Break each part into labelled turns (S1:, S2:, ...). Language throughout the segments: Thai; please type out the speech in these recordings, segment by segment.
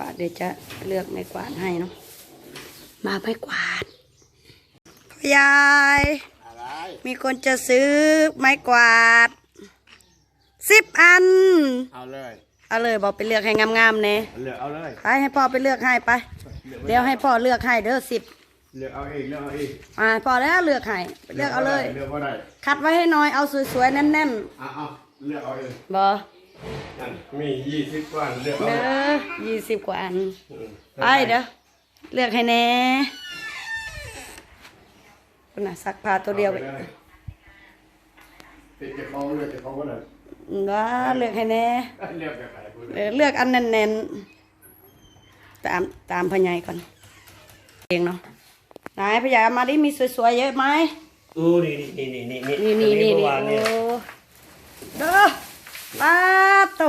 S1: วาดเดี๋ยวจะเลือกไม้กวาดให้เนาะมาไม้กวาดพ่อยาย
S2: อะไร
S1: มีคนจะซื้อไม้กวาดสิบอัน
S2: เอาเลย
S1: เอาเลยบอกไปเลือกให้งามๆเน่
S2: เลือกเอาเลย
S1: ไปให้พ่อไปเลือกให้ไป เดี๋ยวให้พ่อเลือกให้เด้อสิบ
S2: เลือกเอาเองเลือกเอาเอง
S1: อ่าพอแล้วเลือกให้ไปเลือกเอาเลย
S2: เลือกว่าได้
S1: คัดไว้ให้หน้อยเอาสวยๆแน่น
S2: เอาเอาเลือกเอาเอง
S1: ๆบอ
S2: นั่นมียี่สิบกว่าเลือกเอา
S1: เด้อยี่สิบกว่าอัน
S2: อืม
S1: ไปเด้อเลือกให้แน่คุณน่ะซักผ้าตัวเดียวไป
S2: อาไปลติดเก็บของเลือกเก็บของก็ได้
S1: ว้าเลือกให้แน่
S2: เลือกแบบไหนพูด
S1: เออเลือกอันแน่นๆตามตามพญายก่อนเองเนาะไหนพญายเอามาดิมีสวยๆเยอะไหม
S3: อู้นี่นี่นี่นี่
S1: นี่นี่นี่
S3: เมื่
S1: นี่
S3: อวานเนี่ย
S1: โอ้เด้อ ป้าดโต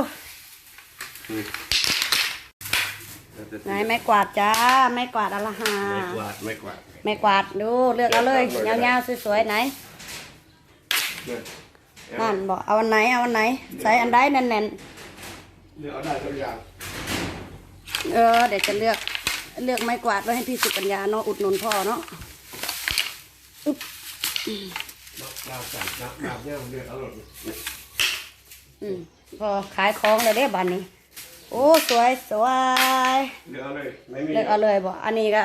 S1: ไหนไม้กวาดจ้าไม้กวาดอลหา
S2: ไม่กวาดไม่กวาด
S1: ไม้กวาดดูเลือกเอาเลยยาวๆสวยๆไหน
S2: เลือก
S1: นั่นบอกเอาอันไหนเอาอันไหน ใส่อันใดแน่น
S2: เลือกเอาได้ทุกอย่าง
S1: ๆเออเดี๋ยวจะเลือกเลือกไม้กวาดไว้ให้พี่สุกัญญาเนาะอุดหนุนพ่อเนาะ
S2: น้ำจัดน้ำน้ำเนี่ยเลือกเอาหมด
S1: อืมพอขายของเลยได้บันนี้ โอ้สวยสวย
S2: เลือกเอาเลยไม่มี
S1: เลือกเอาเลยบอกอันนี้ก็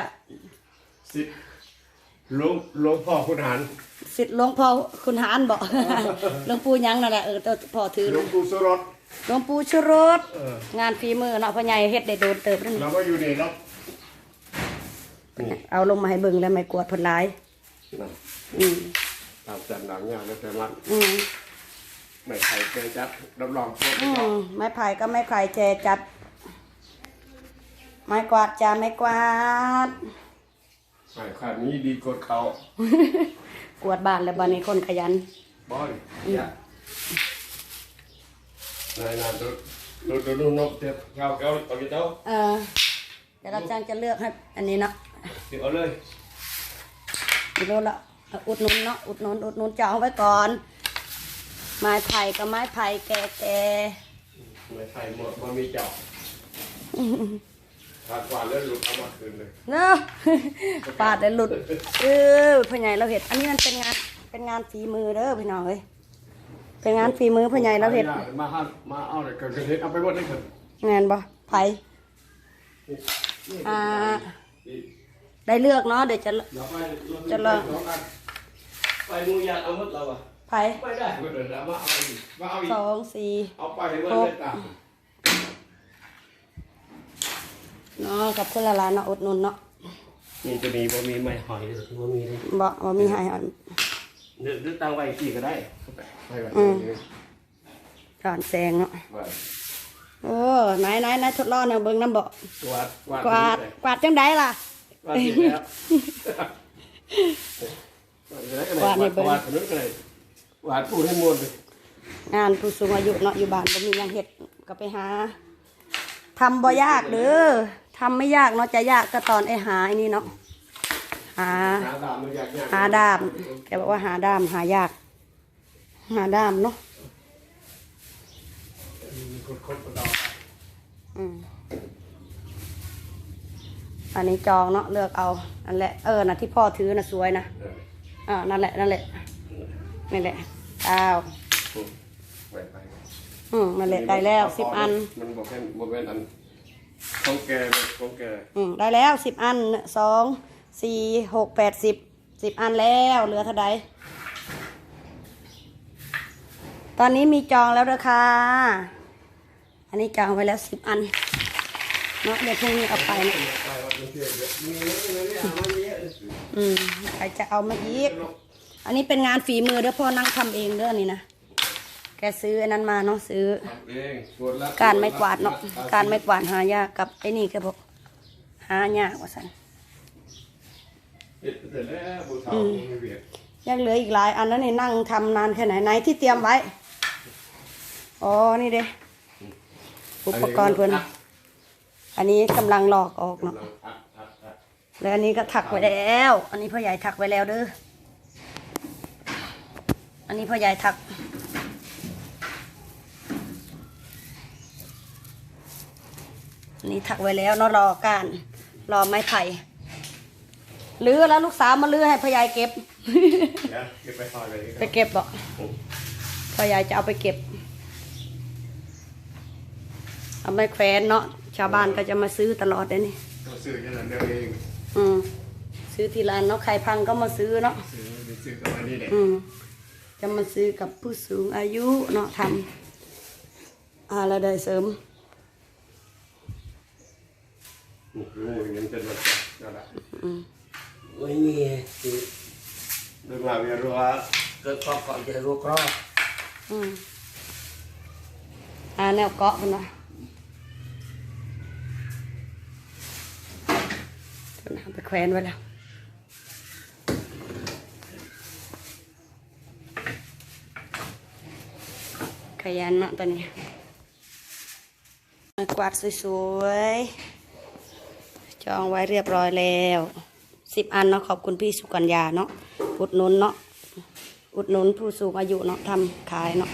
S2: สิบหลวงหลวงพ่อคุณหาร
S1: สิทธิ์หลวงพ่อคุณหานบอกหลวงปู่หยังนั่นแหละเออตัวพ่อถือ
S2: หลวงปู่สุรส
S1: หลวงปู่ชุรส
S2: เออ
S1: งานฝีมือเนาะพ่อใหญ่เฮ็ดได้โดนเติบนั่น
S2: เราก็อยู่นี่เนาะนี่
S1: เอาลงมาให้เบิ่งแล้วไม่กวดเพิ่นหลาย
S2: นะ
S1: อืม
S2: ตามจัดหนังอย่างนะแต่ว่า
S1: อืม
S2: ไม่ใครเคยจัดรับรองพวก
S1: อืมไม้ไผ่ก็ไม้ไผ่แจจัด ไม้กวาดจ้าไม้กวาด
S2: ไม่ขาดนี้ดีกดเขา
S1: กวาดบ้านแล้วบ้านนี้คนขยัน
S2: บอยเนี่ยนายนานดูดูดูดูนกเจ็บเกาเกาเอาไปเจ้า
S1: เออเดี๋ยวเราจ้างจะเลือกให้ อันนี้เนาะ
S2: เดี๋ยวเอาเลย
S1: ไม่รู้ละเอาอุดหนุนเนาะอุดหนุนอุดหนุนจะเอาไว้ก่อน ไม้ไผ่กับไม้ไผ่แก่แก่
S2: ไม่ใครหมดมามีเจาะขาดกว่าแล้วหลุดเอามาคืนเลย
S1: เนาะปาดเลยหลุดเออพ่อใหญ่เราเห็ดอันนี้มันเป็นงานเป็นงานฝีมือเด้อพี่น้องเอ้ยเป็นงานฝีมือพ่อใหญ่เราเห็ด
S2: มาห้ามาเอาเลยเกิดเห็ดเอาไปหมดเลยเกิด
S1: งานบ่ไผ่อ่าได้เลือกเนาะเดี๋ยวจะ
S2: เดี๋ยวไป
S1: จะลอง
S3: ไปมูยานเอาหมดเราอะ
S1: ไผ่
S3: ไปได้
S2: เดี๋ยวมาเอาอีกมาเอาอี
S1: ส
S2: ก
S1: องสี่
S2: เอาไปให้มันเลยตาม
S1: เนาะกับคนละลานเนาะอุดหนุนเนาะ
S3: นี่จะมีบ่มีไม้หอยเลยบ่มีเลย
S1: บ่บ่มีให้อัน
S3: เดือดตั้งไว้กี่ก็ได้
S2: ให้ไป
S1: ก่อนแซงเนาะ
S2: ไป
S1: เออไหนไหนไหนทดลองเนี่ยเบิ่งน้ำบ่
S2: กวาด
S1: กวาดกวาดจังไดล่ะ
S2: กวาดเสร็จแล้วกวาดนี่เบิ่ง กวาดถนนกันเลยกวาดพูดให้มวลเลย
S1: งานผู้สูงอายุเนาะอยู่บ้านบ่มีหยังเฮ็ดก็ไปหาทำบ่ยากเด้อทำไม่ยากเนาะจะยากก็ตอนไอ้หาไอ้นี่เนาะหา
S2: หาดามมันยากยาก
S1: หาด้ามแกบอกว่าหาด้ามหายาก หาด้ามเนาะ
S2: คนคนประดอง
S1: อืมอันนี้จองเนาะเลือกเอานั่นแหละเออนะที่พ่อถือนะสวยนะอ่านั่นแหละนั่นแหละ นี่นแหละอ้าว
S2: ไปไป
S1: อืมนั่นแหละได้แล้วสิบอัน
S2: มันบอกแค่บอกเป็นอันของแกเลยของแก
S1: อืมได้แล้วสิบอันสองสี่หกแปดสิบสิบอันแล้วเหลือเท่าใดตอนนี้มีจองแล้วเด้อค่ะอันนี้จองไว้แล้วสิบอันเนาะเดี๋ยวพรุ่งนี้เอาไปนะ
S2: ไปวัดมันเชื่อเยอะมีเยอะเลยเนี่ยมันเยอะเลย
S1: อืมใครจะเอามาอีก อันนี้เป็นงานฝีมือเด้อพ่อนั่งทำเองเด้อนี่นะแกซื้ออันนั้นมาเนาะซื้อ
S2: ทำเองตรวจแล้ว
S1: การไม่กวาดเนาะการไม่กวาดหายากกับไอ้นี่ก็บอกหายากว่าสัน
S2: เสร็จแล้วบูชาไม่เบียด
S1: ยังเหลืออีกหลายอันนั้นนี่นั่งทำนานแค่ไหนไหนที่เตรียมไว้ อ๋อ นี่เด้อุปกรณ์เพื่อนอันนี้กำลังหลอกออกเนาะ
S2: อัดอัดอัด
S1: แล้วอันนี้ก็ถักไว้แล้ว อันนี้พ่อใหญ่ถักไว้แล้วเด้อ อันนี้พ่อใหญ่ถักอนี่ถักไว้แล้วเนาะรอการรอไม้ไผ่ลื้อแล้วลูกสาวมาลื้อให้พ่อยายเก็บ
S2: เดี๋ยวเก็บไปห่อเลย
S1: ไปเก็บบอกพ่อยายจะเอาไปเก็บ เอาไปแขวนเนาะชาวบ้านก็จะมาซื้อตลอดเลยนี่
S2: ก็ซื้อแค่นั้นเดียวเอง
S1: อืมซื้อที่ร้านเนาะใครพังก็มาซื้อเนาะ
S2: ซื้อซื้อกับอันนี้แหละ
S1: อืม จะมาซื้อกับผู้สูงอายุเนาะทำอะไรได้เสริม
S2: งูอย่างนี้จะรสจัดนะ
S3: ไม่มีคือ
S2: ดูว่าเวียรัว
S3: เกิดข้อก่อนจะรู้ครอบ
S1: อืมหาแนวเกาะกันนะเพิ่นเอาไปแขวนไว้แล้ว ยันเนาะตอนนี้มากวาดสวยๆ จองไว้เรียบร้อยแล้วสิบอันเนาะขอบคุณพี่สุกัญญาเนาะอุดหนุนเนาะอุดหนุนผู้สูงอายุเนาะทำขายเนาะ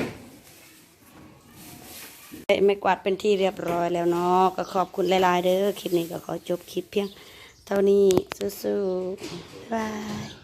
S1: ไม่กวาดเป็นที่เรียบร้อยแล้วเนาะก็ขอบคุณหลายๆเด้อคลิปนี้ก็ขอจบคลิปเพียง เท่านี้สู้ๆบาย